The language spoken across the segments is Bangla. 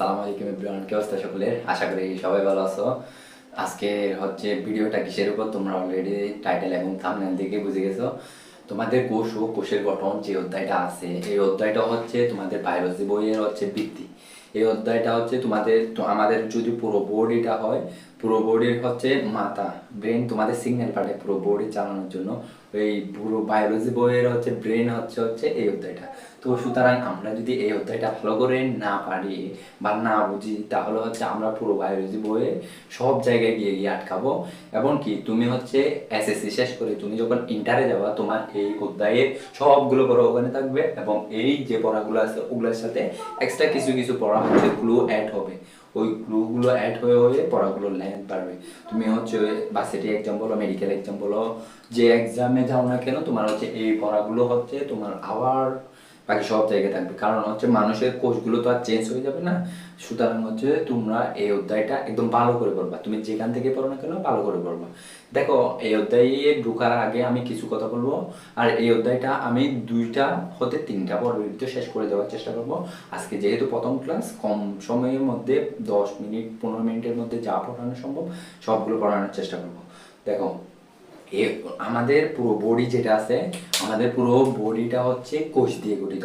আসসালামু আলাইকুম এভরিওয়ান, কি অবস্থা? সকলের আশা করি সবাই ভালো আছো। আজকে হচ্ছে ভিডিওটা কিসের উপর? তোমরা অলরেডি টাইটেল এবং দেখে বুঝে গেছো। তোমাদের কোষ ও কোষের গঠন যে অধ্যায়টা আছে, এই অধ্যায়টা হচ্ছে তোমাদের বায়োলজি বইয়ের হচ্ছে ভিত্তি। এই অধ্যায়টা হচ্ছে তোমাদের আমাদের যদি পুরো বডিটা হয়, পুরো বডির হচ্ছে মাথা ব্রেন তোমাদের সিগন্যাল পাঠায় পুরো বডি চালানোর জন্য। এই পুরো বায়োলজি বইয়ের হচ্ছে ব্রেন হচ্ছে হচ্ছে এই অধ্যায়টা। তো সুতরাং আমরা যদি এই অধ্যায়টা ভালো করে না পারি বা না বুঝি, তাহলে হচ্ছে আমরা পুরো বায়োলজি বইয়ে সব জায়গায় গিয়ে গিয়ে আটকাবো। এবং কি, তুমি হচ্ছে এসএসসি শেষ করে তুমি যখন ইন্টারে যাবা, তোমার এই অধ্যায়ে সবগুলো পড়া ওখানে থাকবে। এবং এই যে পড়াগুলো আছে, ওগুলোর সাথে এক্সট্রা কিছু কিছু পড়া হচ্ছে ক্লু অ্যাড হবে। ওই ক্লুগুলো অ্যাড হয়ে হয়ে পড়াগুলোর লেন্থ বাড়বে তুমি হচ্ছে বাসেটি এক্সাম বলো মেডিকেল এক্সাম বলো, যে এক্সামে যাও না কেন, তোমার হচ্ছে এই পড়াগুলো হচ্ছে তোমার আবার বাকি সব জায়গায় থাকবে। কারণ হচ্ছে মানুষের কোষগুলো তো আর চেঞ্জ হয়ে যাবে না। সুতরাং হচ্ছে তোমরা এই অধ্যায়টা একদম ভালো করে পড়বা। তুমি যেখান থেকে পড়ো না কেন ভালো করে পড়বা। দেখো, এই অধ্যায়ে ঢোকার আগে আমি কিছু কথা বলব। আর এই অধ্যায়টা আমি দুইটা হতে তিনটা পর্বের শেষ করে দেওয়ার চেষ্টা করব। আজকে যেহেতু প্রথম ক্লাস কম সময়ের মধ্যে দশ মিনিট, পনেরো মিনিটের মধ্যে যা পড়ানো সম্ভব, সবগুলো পড়ানোর চেষ্টা করব। দেখো এ আমাদের পুরো বডি যেটা আছে, আমাদের পুরো বডিটা হচ্ছে কোষ দিয়ে গঠিত।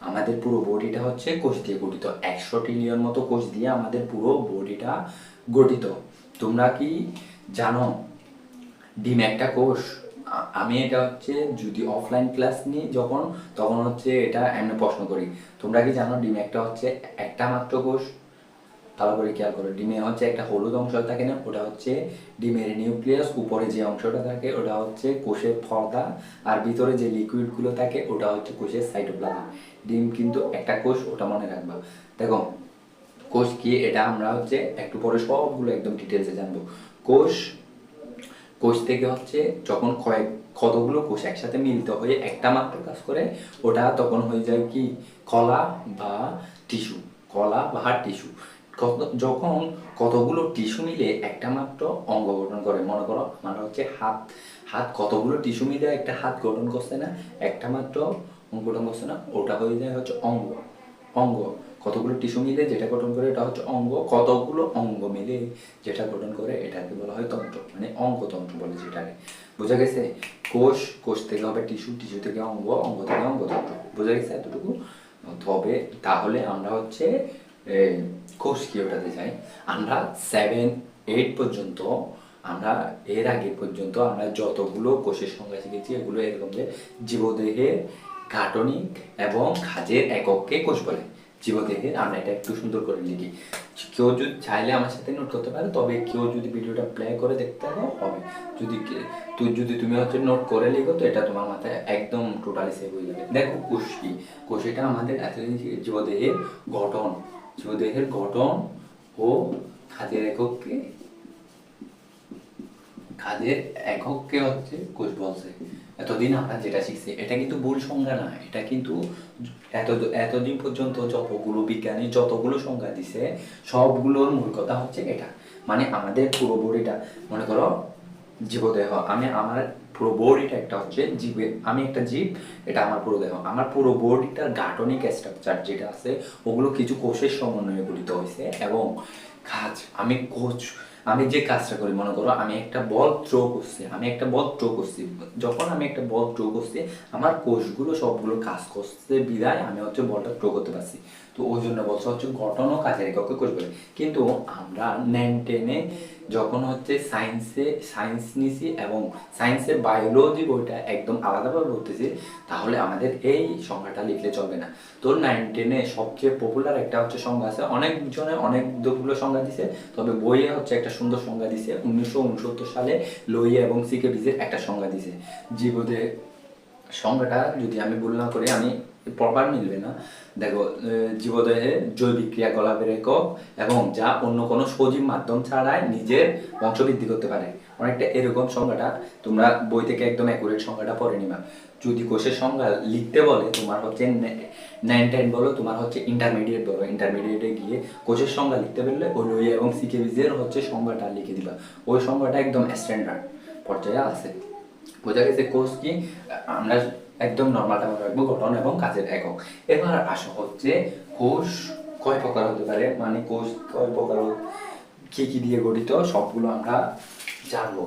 আমাদের পুরো বডিটা হচ্ছে কোষ দিয়ে গঠিত। একশো ট্রিলিয়ন মতো কোষ দিয়ে আমাদের পুরো বডিটা গঠিত। তোমরা কি জানো, ডিম একটা কোষ? আমি এটা হচ্ছে যদি অফলাইন ক্লাস নিই যখন, তখন হচ্ছে এটা এমনি প্রশ্ন করি। তোমরা কি জানো, ডিম একটা হচ্ছে একটা মাত্র কোষ? ভালো করে খেয়াল করো। ডিমে হচ্ছে একটা হলুদ অংশ থাকে না, ওটা হচ্ছে ডিমের নিউক্লিয়াস, উপরে যে অংশটা থাকে ওটা হচ্ছে কোষের পর্দা, আর ভিতরে যে লিকুইডগুলো থাকে ওটা হচ্ছে কোষের সাইটোপ্লাজম ডিম কিন্তু একটা কোষ, ওটা মনে রাখবা। দেখো, কোষ কি, এটা আমরা হচ্ছে একটু পরে সবগুলো একদম ডিটেলসে জানব। কোষ কোষ থেকে হচ্ছে যখন কয়েক, কতগুলো কোষ একসাথে মিলিত হয়ে একটা মাত্র কাজ করে, ওটা তখন হয়ে যায় কি? কলা বা টিস্যু, কলা বা টিস্যু। যখন কতগুলো টিস্যু মিলে একটা মাত্র অঙ্গ গঠন করে, মনে করো মানে হচ্ছে হাত হাত কতগুলো টিস্যু মিলে একটা হাত গঠন করছে না, একটা মাত্র অঙ্গ গঠন করছে না, ওটা হয়ে যায় হচ্ছে অঙ্গ। অঙ্গ, কতগুলো টিস্যু মিলে যেটা গঠন করে এটা হচ্ছে অঙ্গ, কতগুলো অঙ্গ মিলে যেটা গঠন করে এটাকে বলা হয় তন্ত্র মানে অঙ্গতন্ত্র বলে যেটাকে। বোঝা গেছে? কোষ কোষ থেকে হবে টিস্যু টিস্যু থেকে অঙ্গ অঙ্গ থেকে অঙ্গতন্ত্র। বোঝা গেছে এতটুকু? তবে তাহলে আমরা হচ্ছে কোষ কি ওটাতে যাই আমরা সেভেন এইট পর্যন্ত, আমরা এর আগে পর্যন্ত আমরা যতগুলো কোষের সংখ্যা শিখেছি, এগুলো এরকম যে জীবদেহের গাঠনিক এবং কাজের একককে কোষ বলে। জীবদেহের আমরা এটা একটু সুন্দর করে লিখি। কেউ যদি চাইলে আমার সাথে নোট করতে পারে, তবে কেউ যদি ভিডিওটা প্লে করে দেখতে হবে যদি তুই যদি তুমি হচ্ছে নোট করে লিখো, তো এটা তোমার মাথায় একদম টোটালি সেভ হয়ে যাবে। দেখো কোষ কি? কোষ এটা আমাদের এতদিন জীবদেহের গঠন। জীবদেহের গঠন ও কাজের একককে কাজের একককে হচ্ছে কোষ বলছে এতদিন আমরা যেটা শিখছি এটা কিন্তু ভুল সংজ্ঞা না এটা কিন্তু এত এতদিন পর্যন্ত যতগুলো বিজ্ঞানী যতগুলো সংজ্ঞা দিছে সবগুলোর মূল কথা হচ্ছে এটা মানে আমাদের পুরো বডিটা মনে করো জীবদেহ আমি আমার পুরো বডিটা একটা হচ্ছে জীবে আমি একটা জীব, এটা আমার পুরো দেহ। আমার পুরো বডিটার গাঠনিক স্ট্রাকচার যেটা আছে, ওগুলো কিছু কোষের সমন্বয়ে গঠিত হয়েছে এবং কাজ, আমি কোচ, আমি যে কাজটা করি, মনে করো আমি একটা বল থ্রো করছি, আমি একটা বল থ্রো করছি। যখন আমি একটা বল থ্রো করছি, আমার কোষগুলো সবগুলো কাজ করছে বিদায় আমি হচ্ছে বলটা থ্রো করতে পারছি। তো ওই জন্য বলছে, হচ্ছে গঠন ও কাজের এককে কোষ বলে কিন্তু আমরা নাইন টেনে যখন হচ্ছে সায়েন্সে সায়েন্স নিছি এবং সায়েন্সের বায়োলজি বইটা একদম আলাদাভাবে পড়তেছি, তাহলে আমাদের এই সংখ্যাটা লিখলে চলবে না। তো নাইন টেনে সবচেয়ে পপুলার একটা হচ্ছে সংজ্ঞা আছে অনেকজনে অনেকগুলো সংজ্ঞা দিছে, তবে বইয়ে হচ্ছে একটা সুন্দর সংজ্ঞা দিছে, উনিশশো উনসত্তর সালে লইয়া এবং সিকে বিজের একটা সংজ্ঞা দিছে। জীবদের সংজ্ঞাটা যদি আমি না করি, আমি প্রপার মিলবে না। দেখো জীবদেহে জৈবিক ক্রিয়াকলাপের একক এবং যা অন্য কোনো সজীব মাধ্যম ছাড়াই নিজের বংশবৃদ্ধি করতে পারে। অনেকটা এরকম সংজ্ঞাটা তোমরা বই থেকে একদম অ্যাকুরেট সংজ্ঞাটা পড়ে নিবা। যদি কোষের সংজ্ঞা লিখতে বলে, তোমার হচ্ছে নাইন টেন বলো, তোমার হচ্ছে ইন্টারমিডিয়েট বলো। ইন্টারমিডিয়েটে গিয়ে কোষের সংজ্ঞা লিখতে পারলে ওই লইয়া এবং সিকে বিজের হচ্ছে সংজ্ঞাটা লিখে দিবা। ওই সংজ্ঞাটা একদম স্ট্যান্ডার্ড পর্যায়ে আছে। বোঝা গেছে কোষ কি, আমরা একদম নর্মালটা মনে রাখব, গঠন এবং কাজের একক। এবার আসা হচ্ছে কোষ কয় প্রকার হতে পারে? মানে কোষ কয় প্রকার কি কি দিয়ে গঠিত? সবগুলো আমরা জানব।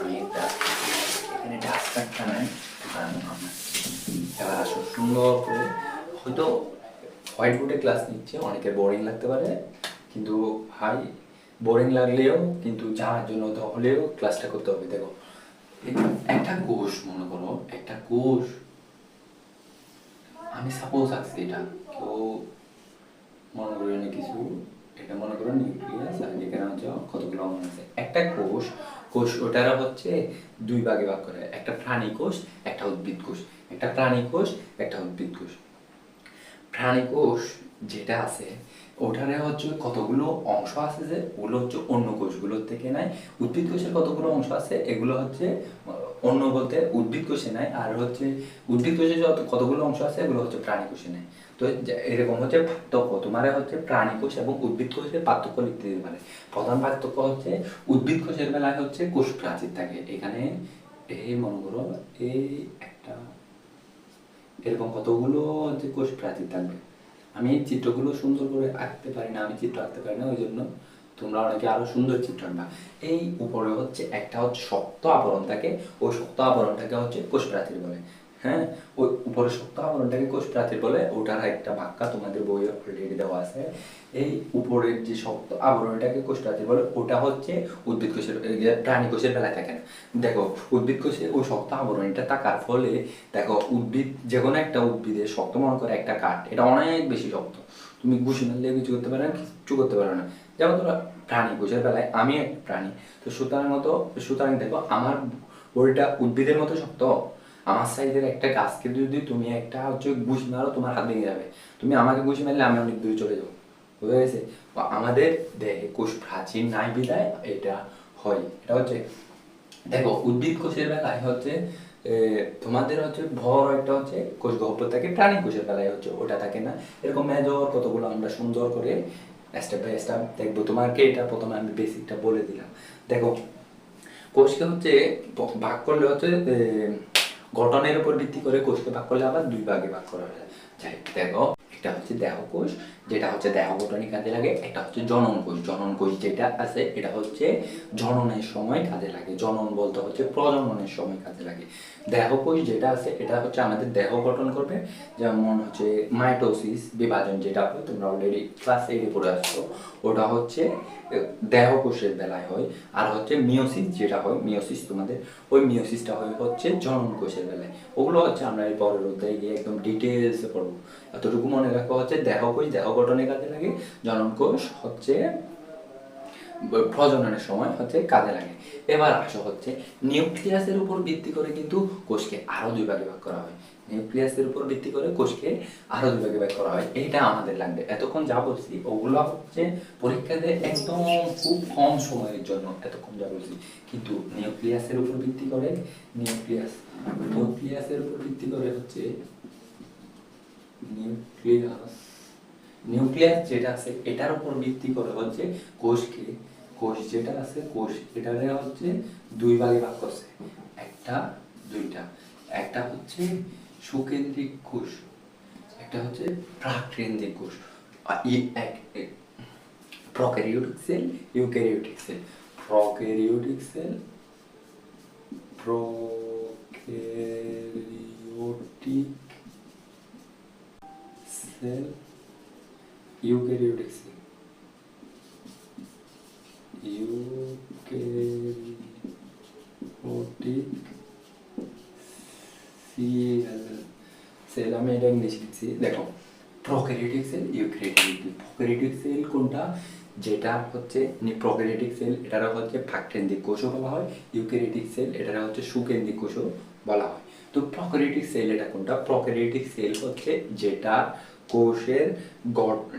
আমি একটা এখানে ডাস্টারটা নাই এবার আসো, সুন্দর করে। হয়তো হোয়াইট বোর্ডে ক্লাস নিচ্ছে অনেকের বোরিং লাগতে পারে, কিন্তু হাই বোরিং লাগলেও, কিন্তু জানার জন্য তো হলেও ক্লাসটা করতে হবে। দেখো একটা কোষ, মনে করো, একটা কোষ। আমি সাপোজ আছি এটা। কেউ মনে করি না কিছু? এটা মনে করো নিউক্লিয়াস আর যেখানে হচ্ছে কতগুলো অঙ্গ আছে। একটা কোষ কোষ ওটারা হচ্ছে দুই ভাগে ভাগ করে। একটা প্রাণী কোষ, একটা উদ্ভিদ কোষ। একটা প্রাণী কোষ, একটা উদ্ভিদ কোষ। প্রাণী কোষ যেটা আছে ওটারে হচ্ছে কতগুলো অংশ আছে যে, ওগুলো হচ্ছে অন্য কোষগুলোর থেকে নেয়। উদ্ভিদ কোষের কতগুলো অংশ আছে, এগুলো হচ্ছে অন্য বলতে উদ্ভিদ কোষে নেয়, আর হচ্ছে উদ্ভিদ কোষে যত কতগুলো অংশ আছে, এগুলো হচ্ছে প্রাণী কোষে নেয়। তো এরকম হচ্ছে পার্থক্য। তোমার হচ্ছে প্রাণী কোষ এবং উদ্ভিদ কোষের পার্থক্য লিখতে দিতে পারে প্রধান পার্থক্য হচ্ছে উদ্ভিদ কোষের বেলায় হচ্ছে কোষ প্রাচীর থাকে। এখানে এই মনে করো এই একটা, এরকম কতগুলো হচ্ছে কোষ প্রাচীর থাকবে। আমি চিত্রগুলো সুন্দর করে আঁকতে পারি না, আমি চিত্র আঁকতে পারি না ওই জন্য তোমরা অনেকে আরও সুন্দর চিত্র আঁকবা। এই উপরে হচ্ছে একটা হচ্ছে শক্ত আবরণ থাকে, ওই শক্ত আবরণটাকে হচ্ছে কোষপ্রাচীর বলে। হ্যাঁ? ওই উপরে শক্ত আবরণটাকে কোষ বলে, ওটার একটা বাক্যা তোমাদের বইয়ে অলরেডি দেওয়া আছে। এই উপরের যে শক্ত আবরণটাকে কোষ বলে, ওটা হচ্ছে উদ্ভিদ কোষের প্রাণী কোষের বেলায় থাকে না। দেখো, উদ্ভিদ কোষে ওই শক্ত আবরণটা থাকার ফলে, দেখো, উদ্ভিদ, যে কোনো একটা উদ্ভিদের শক্ত মনে করে একটা কাঠ, এটা অনেক বেশি শক্ত। তুমি ঘুষি মারলে কিছু করতে পারো না কিচ্ছু করতে পারো না। যেমন তোমরা প্রাণী কোষের বেলায় আমি এক প্রাণী, তো সুতরাং মতো, সুতরাং দেখো, আমার বডিটা উদ্ভিদের মতো শক্ত আমার সাইজের একটা গাছকে যদি তুমি একটা হচ্ছে ঘুষি মারো, তোমার হাত ভেঙে যাবে। তুমি আমাকে ঘুষি মারলে আমি অনেক দূরে চলে যাব। বুঝা গেছে বা আমাদের দেহে কোষ প্রাচীন নাই বিদায় এটা হয়। এটা হচ্ছে, দেখো, উদ্ভিদ কোষের বেলায় হচ্ছে তোমাদের হচ্ছে ভর একটা হচ্ছে কোষ গহ্বর থাকে, প্রাণী কোষের বেলায় হচ্ছে ওটা থাকে না। এরকম মেজর কতগুলো আমরা সুন্দর করে স্টেপ বাই স্টেপ দেখব। তোমাকে এটা প্রথমে আমি বেসিকটা বলে দিলাম। দেখো, কোষকে হচ্ছে ভাগ করলে হচ্ছে গঠনের উপর ভিত্তি করে কোষকে ভাগ করলে আবার দুই ভাগে ভাগ করা যায়। যাই, দেখো, এটা হচ্ছে দেহ কোষ যেটা হচ্ছে দেহ গঠনে কাজে লাগে একটা হচ্ছে জনন কোষ। জনন কোষ যেটা আছে, এটা হচ্ছে জননের সময় কাজে লাগে। জনন বলতে হচ্ছে প্রজননের সময় কাজে লাগে। দেহ কোষ যেটা আছে, এটা হচ্ছে আমাদের দেহ গঠন করবে। যেমন হচ্ছে মাইটোসিস বিভাজন যেটা হয়, তোমরা অলরেডি ক্লাস এইটে পড়ে আসছো, ওটা হচ্ছে দেহ কোষের বেলায় হয়। আর হচ্ছে মিওসিস যেটা হয় মিওসিস তোমাদের, ওই মিওসিসটা হয় হচ্ছে জনন কোষের বেলায়। ওগুলো হচ্ছে আমরা এই পরের অধ্যায়ে গিয়ে একদম ডিটেলসে পড়ব। এতটুকু মনে রাখা হচ্ছে দেহ কোষ, দেহ গঠনে কাজে লাগে জনন কোষ হচ্ছে, প্রজননের সময় হচ্ছে কাজে লাগে। এবার আসো হচ্ছে, নিউক্লিয়াসের উপর ভিত্তি করে কিন্তু কোষকে আরও দুই ভাগে ভাগ করা হয়। নিউক্লিয়াসের উপর ভিত্তি করে কোষকে আরও দুই ভাগে ভাগ করা হয়। এটা আমাদের লাগবে। এতক্ষণ যা বলছি, ওগুলো হচ্ছে পরীক্ষাতে একদম খুব কম সময়ের জন্য এতক্ষণ যা বলছি। কিন্তু নিউক্লিয়াসের উপর ভিত্তি করে, নিউক্লিয়াস, নিউক্লিয়াসের উপর ভিত্তি করে হচ্ছে নিউক্লিয়াস নিউক্লিয়াস যেটা আছে, এটার উপর ভিত্তি করে হচ্ছে কোষকে, কোষ যেটা আছে, কোষ এটারে হচ্ছে দুই ভাগে ভাগ করছে। একটা, দুইটা। একটা হচ্ছে সুকেন্দ্রিক কোষ, একটা হচ্ছে প্রাকেন্দ্রিক কোষ। Prokaryotic cell, eukaryotic cell. Prokaryotic cell, prokaryotic cell eukaryotic cell eukaryotic cell cell আমি এটা ইংলিশ লিখছি, দেখো, prokaryotic cell, eukaryotic, prokaryotic cell কোনটা? যেটা হচ্ছে প্রোক্যারিওটিক সেল এটার হচ্ছে ফাঁককেন্দ্রিক কোষও বলা হয়, ইউক্যারিওটিক সেল এটার হচ্ছে সুকেন্দ্রিক কোষও বলা হয়। তো প্রোক্যারিওটিক সেল এটা কোনটা? প্রোক্যারিওটিক সেল হচ্ছে যেটা কোষের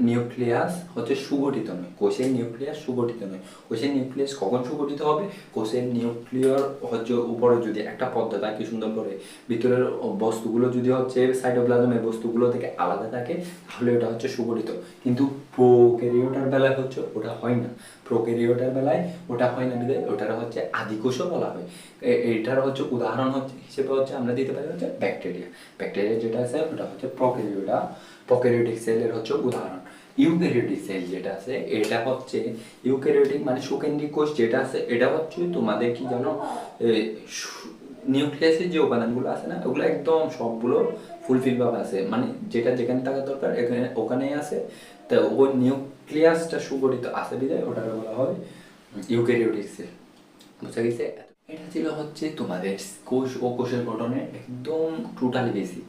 নিউক্লিয়াস হচ্ছে সুগঠিত নয়। কোষের নিউক্লিয়াস সুগঠিত নয়। কোষের নিউক্লিয়াস কখন সুগঠিত হবে? কোষের নিউক্লিয়ার হচ্ছে উপরে যদি একটা পদ্মা থাকে সুন্দর করে? ভিতরের বস্তুগুলো যদি হচ্ছে সাইটোপ্লাজমের বস্তুগুলো থেকে আলাদা থাকে, তাহলে ওটা হচ্ছে সুগঠিত। কিন্তু প্রোক্যারিওটার বেলায় হচ্ছে ওটা হয় না। প্রোক্যারিওটার বেলায় ওটা হয় না, বিধায় ওটার হচ্ছে আদিকোষও বলা হয়। এটার হচ্ছে উদাহরণ হচ্ছে, হিসেবে হচ্ছে আমরা দিতে পারি হচ্ছে ব্যাকটেরিয়া। ব্যাকটেরিয়া যেটা আছে, ওটা হচ্ছে প্রোক্যারিওটা প্রক্যারিওটিক সেলের হচ্ছে উদাহরণ। ইউক্যারিওটিক সেল যেটা আছে, এটা হচ্ছে ইউক্যারিওটিক মানে সুকেন্দ্রিক কোষ যেটা আছে, এটা হচ্ছে তোমাদের কি জানো নিউক্লিয়াসের যে উপাদানগুলো আছে না, ওগুলো একদম সবগুলো ফুলফিল ভাবে আছে। মানে যেটা যেখানে থাকা দরকার, এখানে, ওখানেই আছে। তো ওই নিউক্লিয়াসটা সুগঠিত আছে বিদায় ওটা বলা হয় ইউক্যারিওটিক সেল বুঝা গেছে? এটা ছিল হচ্ছে তোমাদের কোষ ও কোষের গঠনের একদম টোটালি বেসিক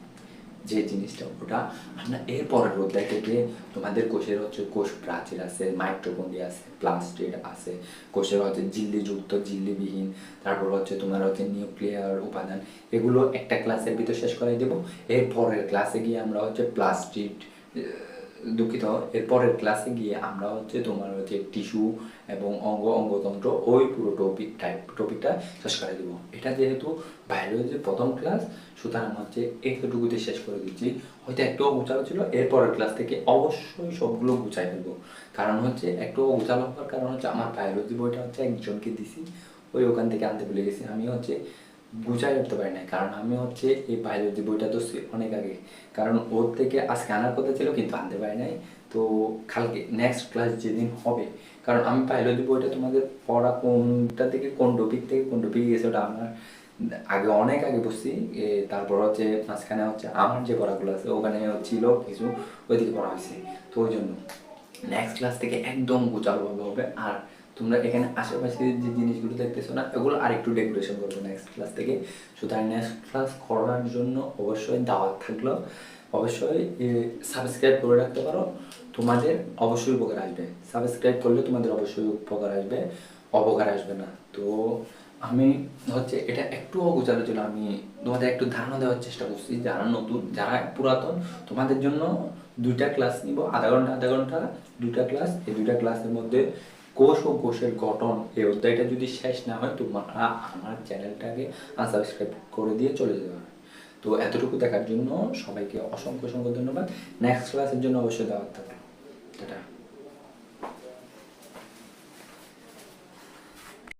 যে জিনিসটা ওটা। আমরা এর পরের অধ্যায় থেকে তোমাদের কোষের হচ্ছে কোষ প্রাচীর আছে মাইক্রোকন্ডি আছে প্লাস্টিড আছে, কোষের হচ্ছে ঝিল্লিযুক্ত ঝিল্লিবিহীন তারপর হচ্ছে তোমার হচ্ছে নিউক্লিয়ার উপাদান। এগুলো একটা ক্লাসের ভিতর শেষ করাই দেবো। এরপরের ক্লাসে গিয়ে আমরা হচ্ছে প্লাস্টিড দুঃখিত এর পরের ক্লাসে গিয়ে আমরা হচ্ছে তোমার হচ্ছে টিস্যু এবং অঙ্গ অঙ্গতন্ত্র ওই পুরো টপিক টাইপ টপিকটা শেষ করে দেবো। এটা যেহেতু বায়োলজির প্রথম ক্লাস সুতরাং হচ্ছে একটুকুতে শেষ করে দিচ্ছি। হয়তো একটু গুছালো ছিল এর পরের ক্লাস থেকে অবশ্যই সবগুলো গুছাই ফেলব কারণ হচ্ছে একটু গুছালো হওয়ার কারণ হচ্ছে আমার বায়োলজি বইটা হচ্ছে একজনকে দিছি, ওই ওখান থেকে আনতে ভুলে গেছি। আমি হচ্ছে গুছাই উঠতে পারি নাই। কারণ আমি হচ্ছে এই বায়োলজি বইটা তো অনেক আগে। কারণ ওর থেকে আজকে আনার কথা ছিল, কিন্তু আনতে পারি নাই। তো কালকে নেক্সট ক্লাস যেদিন হবে, কারণ আমি বায়োলজি বইটা তোমাদের পড়া কোনটা থেকে, কোন টপিক থেকে, কোন টপিক গেছে ওটা আমার আগে, অনেক আগে বসছি তারপর হচ্ছে মাঝখানে হচ্ছে আমার যে পড়াগুলো আছে, ওখানে ছিল কিছু, ওইদিকে পড়া হয়েছে। তো ওই জন্য নেক্সট ক্লাস থেকে একদম গোছালোভাবে হবে। আর তোমরা এখানে আশেপাশে যে জিনিসগুলো দেখতেছো না, এগুলো আরেকটু ডেকোরেশন করবে নেক্সট ক্লাস থেকে। সুতরাং নেক্সট ক্লাস করার জন্য অবশ্যই দাওয়াত থাকল। অবশ্যই সাবস্ক্রাইব করে রাখতে পারো। তোমাদের অবশ্যই উপকার আসবে। সাবস্ক্রাইব করলে তোমাদের অবশ্যই উপকার আসবে, অপকার আসবে না। তো আমি হচ্ছে এটা একটু অগোচালো ছিল, আমি তোমাদের একটু ধারণা দেওয়ার চেষ্টা করছি। যারা নতুন, যারা পুরাতন, তোমাদের জন্য দুইটা ক্লাস নিব। আধা ঘণ্টা আধা ঘণ্টা, দুইটা ক্লাস এই দুইটা ক্লাসের মধ্যে কোষ ও কোষের গঠন এই অধ্যায়টা যদি শেষ না হয় তোমরা আমার চ্যানেলটাকে আনসাবস্ক্রাইব করে দিয়ে চলে যাবে তো এতটুকু দেখার জন্য সবাইকে অসংখ্য অসংখ্য ধন্যবাদ। নেক্সট ক্লাসের জন্য অবশ্যই দাওয়াত থাকবে। টাটা।